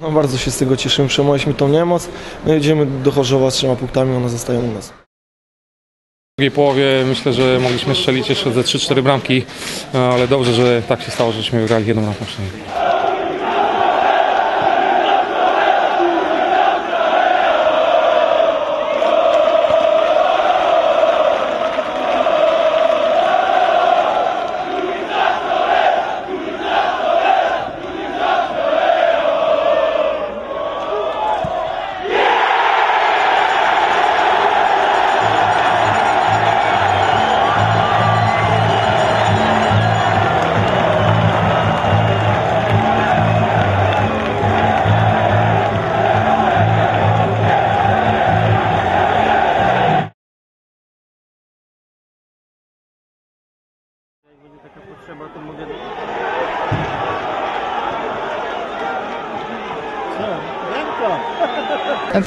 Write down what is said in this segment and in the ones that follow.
No bardzo się z tego cieszymy, przemogliśmy tą niemoc. No idziemy do Chorzowa z trzema punktami, one zostają u nas. W drugiej połowie myślę, że mogliśmy strzelić jeszcze ze 3-4 bramki, ale dobrze, że tak się stało, żeśmy wygrali jedną bramką przynajmniej.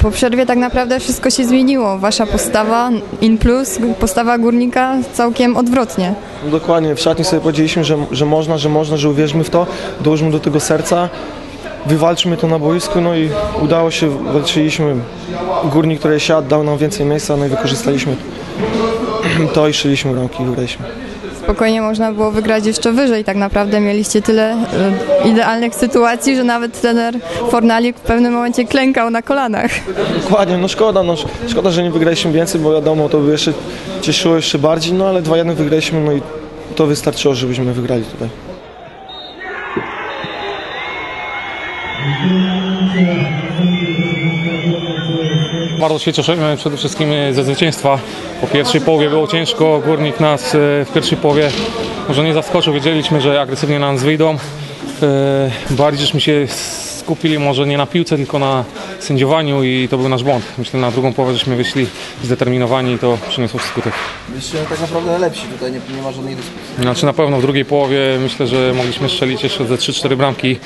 Po przerwie tak naprawdę wszystko się zmieniło. Wasza postawa in plus, postawa górnika całkiem odwrotnie. No dokładnie, w szatni sobie powiedzieliśmy, że, że można, że można, że uwierzmy w to, dołóżmy do tego serca, wywalczmy to na boisku, no i udało się, walczyliśmy. Górnik, który siadł, dał nam więcej miejsca, no i wykorzystaliśmy to i szyliśmy bramki i wygraliśmy. Spokojnie można było wygrać jeszcze wyżej. Tak naprawdę mieliście tyle e, idealnych sytuacji, że nawet trener Fornalik w pewnym momencie klękał na kolanach. Dokładnie, no szkoda, no sz- szkoda, że nie wygraliśmy więcej, bo wiadomo, to by jeszcze cieszyło jeszcze bardziej, no ale 2-1 wygraliśmy, no i to wystarczyło, żebyśmy wygrali tutaj. Bardzo się cieszymy przede wszystkim ze zwycięstwa. Po pierwszej połowie było ciężko, Górnik nas e, w pierwszej połowie może nie zaskoczył, wiedzieliśmy, że agresywnie na nas wyjdą. E, Bardziej żeśmy się skupili może nie na piłce, tylko na sędziowaniu i to był nasz błąd. Myślę, na drugą połowę żeśmy wyszli zdeterminowani i to przyniosło skutek. Byliście tak naprawdę lepsi, tutaj nie, nie ma żadnej dyskusji. Znaczy na pewno w drugiej połowie myślę, że mogliśmy strzelić jeszcze ze 3-4 bramki,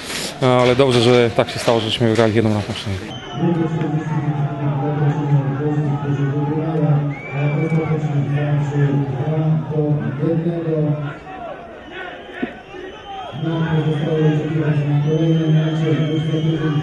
ale dobrze, że tak się stało, żeśmy wygrali jedną bramką przynajmniej. Nam pozostało oczekiwać na kolejne mecze w ostatnim